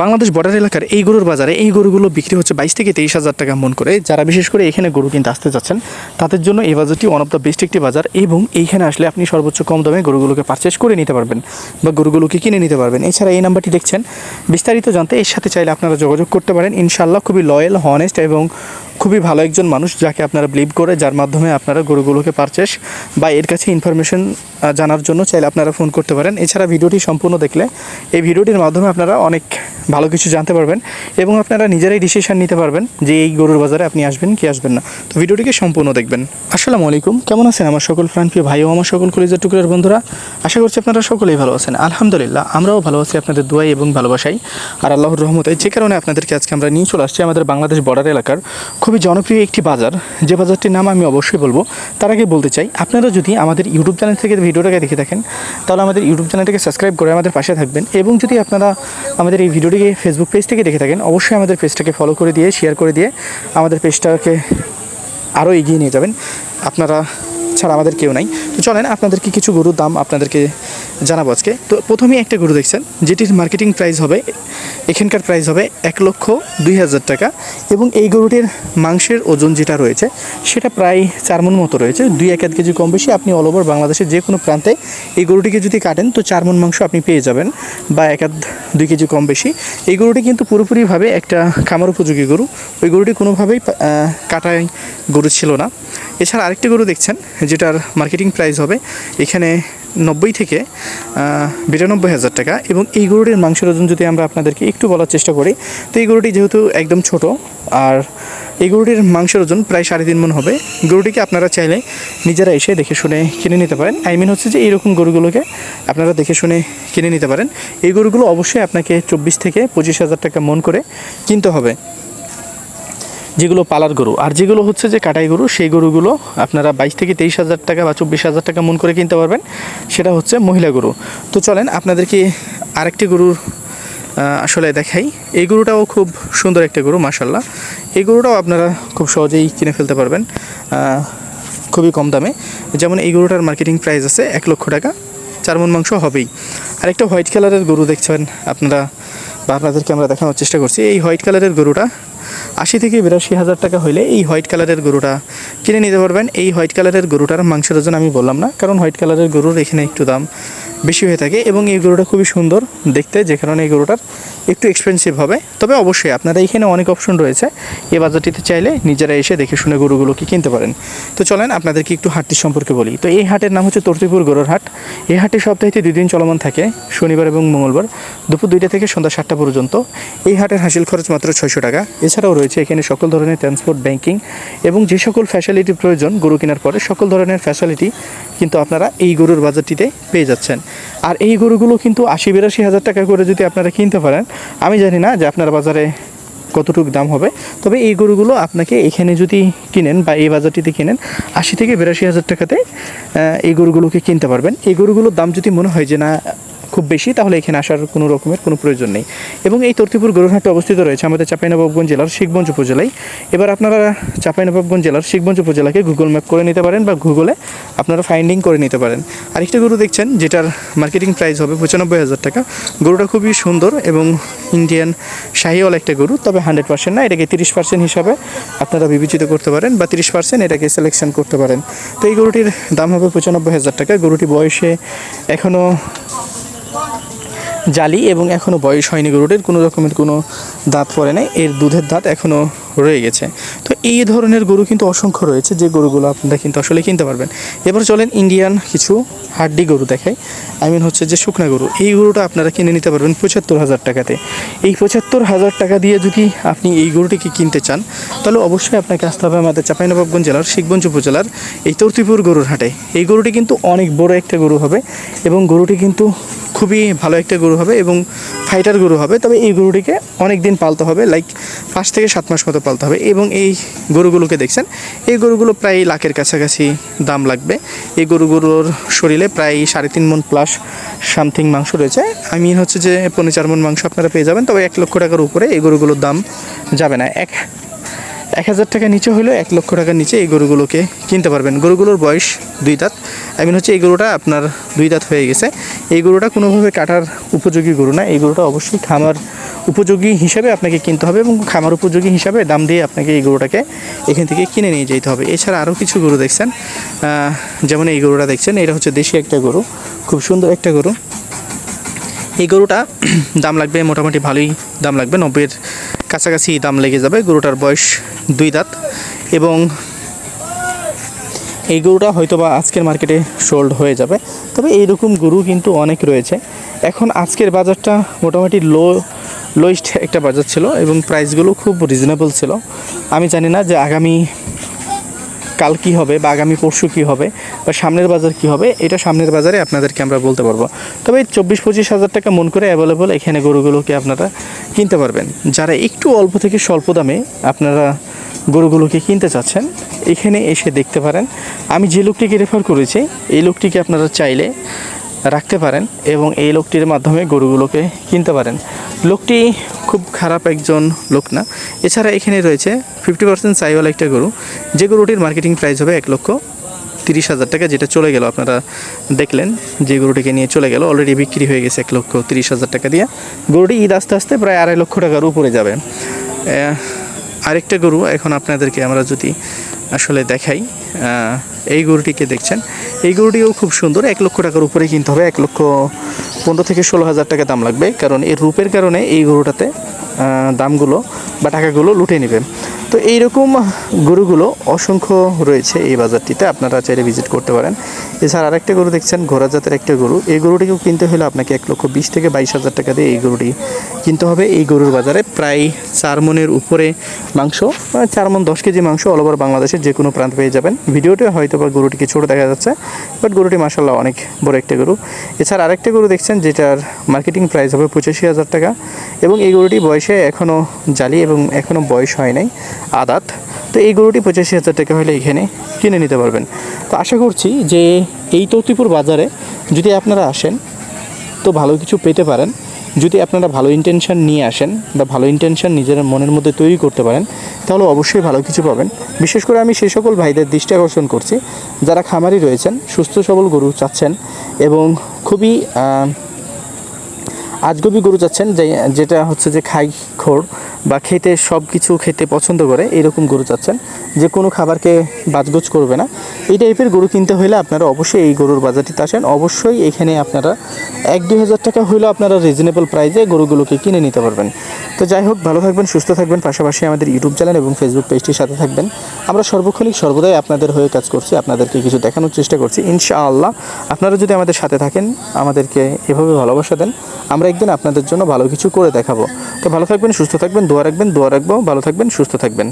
Bangladesh border এলাকার এই গরুর বাজারে এই গরুগুলো বিক্রি হচ্ছে বাইশ থেকে তেইশ হাজার টাকা মন করে। যারা বিশেষ করে এখানে গরু কিনতে আসতে যাচ্ছেন, তাদের জন্য এই বাজারটি ওয়ান অফ দ্য বেস্ট একটি বাজার এবং এইখানে আসলে আপনি সর্বোচ্চ কম দামে গরুগুলোকে পারচেস করে নিতে পারবেন বা গরুগুলোকে কিনে নিতে পারবেন। এছাড়া এই নাম্বারটি দেখছেন। বিস্তারিত জানতে এর সাথে চাইলে আপনারা যোগাযোগ করতে পারেন। ইনশাল্লাহ খুবই লয়াল হনেস্ট এবং খুবই ভালো একজন মানুষ যাকে আপনারা বিলিভ করে, যার মাধ্যমে আপনারা গরুগুলোকে পারচেস বা এর কাছে ইনফরমেশন জানার জন্য চাইলে আপনারা ফোন করতে পারেন। এছাড়া ভিডিওটি সম্পূর্ণ দেখলে এই ভিডিওটির মাধ্যমে আপনারা অনেক ভালো কিছু জানতে পারবেন এবং আপনারা নিজেরাই ডিসিশন নিতে পারবেন যে এই গরুর বাজারে আপনি আসবেন কি আসবেন না। তো ভিডিওটিকে সম্পূর্ণ দেখবেন। আসসালামু আলাইকুম, কেমন আছেন আমার সকল প্রাণপ্রিয় ভাই ও আমার সকল কলেজের টুকরের বন্ধুরা? আশা করছি আপনারা সকলেই ভালো আছেন। আলহামদুলিল্লাহ, আমরাও ভালো আছি আপনাদের দোয়াই এবং ভালোবাসাই। আর আল্লাহর রহমতে যে কারণে আপনাদেরকে আজকে আমরা নিয়ে চলে আসছি আমাদের বাংলাদেশ বর্ডার এলাকার খুবই জনপ্রিয় একটি বাজার। যে বাজারটির নাম আমি অবশ্যই বলব। তার আগে বলতে চাই, আপনারা যদি আমাদের ইউটিউব চ্যানেল থেকে ভিডিওটাকে দেখে থাকেন, তাহলে আমাদের ইউটিউব চ্যানেলটাকে সাবস্ক্রাইব করে আমাদের পাশে থাকবেন। এবং যদি আপনারা আমাদের এই ভিডিওটিকে ফেসবুক পেজ থেকে দেখে থাকেন, অবশ্যই আমাদের পেজটাকে ফলো করে দিয়ে শেয়ার করে দিয়ে আমাদের পেজটাকে আরও এগিয়ে নিয়ে যাবেন। আপনারা ছাড়া আমাদের কেউ নাই। তো চলেন, আপনাদেরকে কিছু গরুর দাম আপনাদেরকে জানাব আজকে। তো প্রথমেই একটা গরু দেখছেন, যেটির মার্কেটিং প্রাইস হবে, এখানকার প্রাইস হবে এক লক্ষ দুই হাজার টাকা এবং এই গরুটির মাংসের ওজন যেটা রয়েছে, সেটা প্রায় চার মন মতো রয়েছে, দুই এক আধ কেজি কম বেশি। আপনি অল ওভার বাংলাদেশের যে কোনো প্রান্তে এই গরুটিকে যদি কাটেন, তো চার মন মাংস আপনি পেয়ে যাবেন বা এক আধ দুই কেজি কম বেশি। এই গরুটি কিন্তু পুরোপুরিভাবে একটা খামার উপযোগী গরু। ওই গরুটি কোনোভাবেই কাটাই গরু ছিল না। এছাড়া আরেকটি গরু দেখছেন, যেটার মার্কেটিং প্রাইস হবে, এখানে নব্বই থেকে বিরানব্বই হাজার টাকা। এবং এই গরুটির মাংসের ওজন যদি আমরা আপনাদেরকে একটু বলার চেষ্টা করি, তো এই গরুটি যেহেতু একদম ছোট, আর এই গরুটির মাংসের ওজন প্রায় সাড়ে তিন মন হবে। গরুটিকে আপনারা চাইলে নিজেরা এসে দেখে শুনে কিনে নিতে পারেন। আই মিন হচ্ছে যে এইরকম গরুগুলোকে আপনারা দেখে শুনে কিনে নিতে পারেন। এই গরুগুলো অবশ্যই আপনাকে চব্বিশ থেকে পঁচিশ হাজার টাকা মন করে কিনতে হবে। যেগুলো পালার গরু। আর যেগুলো হচ্ছে যে কাটাই গরু, সেই গরুগুলো আপনারা বাইশ থেকে তেইশ হাজার টাকা বা চব্বিশ হাজার টাকা মন করে কিনতে পারবেন। সেটা হচ্ছে মহিলা গরু। তো চলেন আপনাদেরকে আরেকটি গরুর আসলে দেখাই। এই গরুটাও খুব সুন্দর একটা গরু মাসাল্লাহ এই গরুটাও আপনারা খুব সহজেই কিনে ফেলতে পারবেন খুবই কম দামে। যেমন এই গরুটার মার্কেটিং প্রাইস আছে এক লক্ষ টাকা, চার মন মাংস হবেই। আরেকটা হোয়াইট কালারের গরু দেখছেন আপনারা বা আপনাদেরকে আমরা দেখানোর চেষ্টা করছি। এই হোয়াইট কালারের গরুটা আশি থেকে বিরাশি হাজার টাকা হইলে এই হোয়াইট কালারের গরুটা কিনে নিতে পারবেন। এই হোয়াইট কালারের গরুটার মাংসের ওজন আমি বললাম না, কারণ হোয়াইট কালারের গরুর এখানে একটু দাম। বেশি হয়ে থাকে এবং এই গরুটা খুবই সুন্দর দেখতে, যে কারণে এই গরুটার একটু এক্সপেন্সিভ হবে। তবে অবশ্যই আপনারা এখানে অনেক অপশন রয়েছে। এই বাজারটিতে চাইলে নিজেরা এসে দেখে শুনে গরুগুলোকে কিনতে পারেন। তো চলেন আপনাদেরকে একটু হাটটি সম্পর্কে বলি। তো এই হাটের নাম হচ্ছে তর্তিপুর গরুর হাট। এই হাটে সপ্তাহে দুই দিন চলমান থাকে, শনিবার এবং মঙ্গলবার দুপুর দুইটা থেকে সন্ধ্যা সাতটা পর্যন্ত। এই হাটের হাসিল খরচ মাত্র ছয়শো টাকা। এছাড়াও রয়েছে এখানে সকল ধরনের ট্রান্সপোর্ট ব্যাংকিং এবং যে সকল ফ্যাসিলিটি প্রয়োজন গরু কেনার পরে, সকল ধরনের ফ্যাসিলিটি কিন্তু আপনারা এই গরুর বাজারটিতে পেয়ে যাচ্ছেন। আর এই গরুগুলো কিন্তু আশি বিরাশি হাজার টাকা করে যদি আপনারা কিনতে পারেন, আমি জানি না যে আপনার বাজারে কতটুকু দাম হবে। তবে এই গরুগুলো আপনাকে এখানে যদি কিনেন বা এই বাজারটিতে কিনেন, আশি থেকে বিরাশি হাজার টাকাতে এই গরুগুলোকে কিনতে পারবেন। এই গরুগুলোর দাম যদি মনে হয় যে না খুব বেশি, তাহলে এখানে আসার কোনো রকমের কোনো প্রয়োজন নেই। এবং এই তর্তিপুর গরুরহাটে অবস্থিত রয়েছে আমাদের চাঁপাইনবাবগঞ্জ জেলার শিখগঞ্জ উপজেলায়। এবার আপনারা চাঁপাইনবাবগঞ্জ জেলার শিখগঞ্জ উপজেলাকে গুগল ম্যাপ করে নিতে পারেন বা গুগলে আপনারা ফাইন্ডিং করে নিতে পারেন। আরেকটা গরু দেখছেন, যেটার মার্কেটিং প্রাইস হবে পঁচানব্বই হাজার টাকা। গরুটা খুবই সুন্দর এবং ইন্ডিয়ান শাহিওয়াল একটা গরু, তবে হান্ড্রেড পার্সেন্ট না, এটাকে তিরিশ পার্সেন্ট হিসাবে আপনারা বিবেচিত করতে পারেন বা তিরিশ পার্সেন্ট এটাকে সিলেকশন করতে পারেন। তো এই গরুটির দাম হবে পঁচানব্বই হাজার টাকা। গরুটি বয়সে এখনও জালি এবং এখনও বয়স হয়নি গরুটির, কোনো রকমের কোনো দাঁত পড়ে নাই, এর দুধের দাঁত এখনও রয়ে গেছে। তো এই ধরনের গরু কিন্তু অসংখ্য রয়েছে, যে গরুগুলো আপনারা কিন্তু আসলে কিনতে পারবেন। এবার চলেন ইন্ডিয়ান কিছু হাড্ডি গরু দেখাই। আই মিন হচ্ছে যে শুকনা গরু। এই গরুটা আপনারা কিনে নিতে পারবেন পঁচাত্তর হাজার টাকাতে। এই পঁচাত্তর হাজার টাকা দিয়ে যদি আপনি এই গরুটিকে কিনতে চান, তাহলে অবশ্যই আপনাকে আসতে হবে আমাদের চাঁপাইনবাবগঞ্জ জেলার, শিখগঞ্জ উপজেলার, এই তর্তিপুর গরুর হাটে। এই গরুটি কিন্তু অনেক বড় একটা গরু হবে এবং গরুটি কিন্তু খুবই ভালো একটা গরু হবে এবং ফাইটার গরু হবে। তবে এই গরুটিকে অনেক দিন পালতে হবে লাইক পাঁচ থেকে সাত মাস মতো পালতে হবে এবং এই গরুগুলোকে দেখছেন, এই গরুগুলো প্রায় লাখের কাছাকাছি দাম লাগবে। এই গরুগুলোর শরীরে প্রায় সাড়ে তিন মন প্লাস সামথিং মাংস রয়েছে। আমি হচ্ছে যে পনেরো চার মন মাংস আপনারা পেয়ে যাবেন, তবে এক লক্ষ টাকার উপরে এই গরুগুলোর দাম যাবে না। এক এক হাজার টাকা নিচে হলেও এক লক্ষ টাকার নিচে এই গরুগুলোকে কিনতে পারবেন। গরুগুলোর বয়স দুই দাঁত। এখন হচ্ছে এই গরুটা আপনার দুই দাঁত হয়ে গেছে। এই গরুটা কোনোভাবে কাটার উপযোগী গরু না। এই গরুটা অবশ্যই খামার উপযোগী হিসাবে আপনাকে কিনতে হবে এবং খামার উপযোগী হিসাবে দাম দিয়ে আপনাকে এই গরুটাকে এখান থেকে কিনে নিয়ে যেতে হবে। এছাড়া আরও কিছু গরু দেখছেন। যেমন এই গরুটা দেখছেন, এটা হচ্ছে দেশি একটা গরু। খুব সুন্দর একটা গরু। এই গরুটা দাম লাগবে মোটামুটি ভালোই দাম লাগবে, নব্বইয়ের কাছাকাছি দাম লেগে যাবে গরুটার বয়স দুই দাঁত। এবং এই গরুটা হয়তো বা আজকের মার্কেটে সোল্ড হয়ে যাবে। তবে এইরকম গরু কিন্তু অনেক রয়েছে। এখন আজকের বাজারটা মোটামুটি লো লোয়েস্ট একটা বাজার ছিল এবং প্রাইসগুলো খুব রিজনেবল ছিল। আমি জানি না যে আগামী কাল কি হবে বা আগামী পরশু কি হবে বা সামনের বাজার কি হবে, এটা সামনের বাজারে আপনাদেরকে আমরা বলতে পারব। তবে চব্বিশ পঁচিশ হাজার টাকা মন করে অ্যাভেলেবল এখানে গরুগুলোকে আপনারা কিনতে পারবেন। যারা একটু অল্প থেকে স্বল্প দামে আপনারা গরুগুলোকে কিনতে চাচ্ছেন, এখানে এসে দেখতে পারেন। আমি যে লোকটিকে রেফার করেছি, এই লোকটিকে আপনারা চাইলে রাখতে পারেন এবং এই লোকটির মাধ্যমে গরুগুলোকে কিনতে পারেন। লোকটি খুব খারাপ একজন লোক না। এছাড়া এখানে রয়েছে ফিফটি পার্সেন্ট সাইওয়ালা একটা গরু। যে গরুটির মার্কেটিং প্রাইস হবে এক লক্ষ তিরিশ হাজার টাকা, যেটা চলে গেল, আপনারা দেখলেন যে গরুটিকে নিয়ে চলে গেল। অলরেডি বিক্রি হয়ে গেছে এক লক্ষ তিরিশ হাজার টাকা দিয়ে। গরুটি ঈদ আস্তে আস্তে প্রায় আড়াই লক্ষ টাকার উপরে যাবে। আরেকটা গরু এখন আপনাদেরকে আমরা যদি আসলে দেখাই এই গরুটিকে দেখছেন, এই গরুটিও খুব সুন্দর। এক লক্ষ টাকার উপরে কিনতে হবে, এক লক্ষ পনেরো থেকে ষোলো হাজার টাকা দাম লাগবে, কারণ এর রূপের কারণে এই গরুটাতে দামগুলো বা টাকাগুলো লুটে নেবে। তো এইরকম গরুগুলো অসংখ্য রয়েছে এই বাজারটিতে, আপনারা চাইলে ভিজিট করতে পারেন। এছাড়া আরেকটা গরু দেখছেন ঘোড়া জাতের একটা গরু। এই গরুটিকেও কিনতে হলে আপনাকে এক লক্ষ বিশ থেকে বাইশ হাজার টাকা দিয়ে এই গরুটি কিনতে হবে। এই গরুর বাজারে প্রায় চার মনের উপরে মাংস চার মন দশ কেজি মাংস অল ওভার বাংলাদেশের যে কোনো প্রান্ত পেয়ে যাবেন। ভিডিওতে হয়তো বা গরুটিকে ছোট দেখা যাচ্ছে বাট গরুটি মাসাল্লাহ অনেক বড় একটা গরু। এছাড়া আরেকটা গরু দেখছেন যেটার মার্কেটিং প্রাইস হবে পঁচাশি হাজার টাকা এবং এই গরুটি বয়সে এখনও জালি এবং এখনও বয়স হয় নাই, আদাত। তো এই গরুটি পঁচাশি হাজার টাকা হলে এখানে কিনে নিতে পারবেন। তো আশা করছি যে এই তৌতিপুর বাজারে যদি আপনারা আসেন, তো ভালো কিছু পেতে পারেন। যদি আপনারা ভালো ইন্টেনশন নিয়ে আসেন বা ভালো ইন্টেনশন নিজের মনের মধ্যে তৈরি করতে পারেন, তাহলে অবশ্যই ভালো কিছু পাবেন। বিশেষ করে আমি সেই সকল ভাইদের দৃষ্টি আকর্ষণ করছি, যারা খামারি রয়েছেন, সুস্থ সবল গরু চাচ্ছেন এবং খুবই আজগবি গরু চাচ্ছেন যে, যেটা হচ্ছে যে খাই, খোর বা খেতে সব কিছু খেতে পছন্দ করে, এরকম গরু চাচ্ছেন। যে কোনো খাবারকে বাজগোজ করবে না। এই টাইপের গরু কিনতে হলে আপনারা অবশ্যই এই গরুর বাজারটিতে আসেন। অবশ্যই এখানে আপনারা এক দুই হাজার টাকা হলেও আপনারা রিজনেবল প্রাইসে গরুগুলোকে কিনে নিতে পারবেন। তো যাই হোক, ভালো থাকবেন, সুস্থ থাকবেন, পাশাপাশি আমাদের ইউটিউব চ্যানেল এবং ফেসবুক পেজটির সাথে থাকবেন। আমরা সর্বক্ষণিক, সর্বদাই আপনাদের হয়ে কাজ করছি, আপনাদেরকে কিছু দেখানোর চেষ্টা করছি। ইনশাআল্লাহ, আপনারা যদি আমাদের সাথে থাকেন, আমাদেরকে এভাবে ভালোবাসা দেন, আমরা একদিন আপনাদের জন্য ভালো কিছু করে দেখাবো। তো ভালো থাকবেন, সুস্থ থাকবেন, দোয়া রাখবেন, দোয়া রাখব, ভালো থাকবেন, সুস্থ থাকবেন।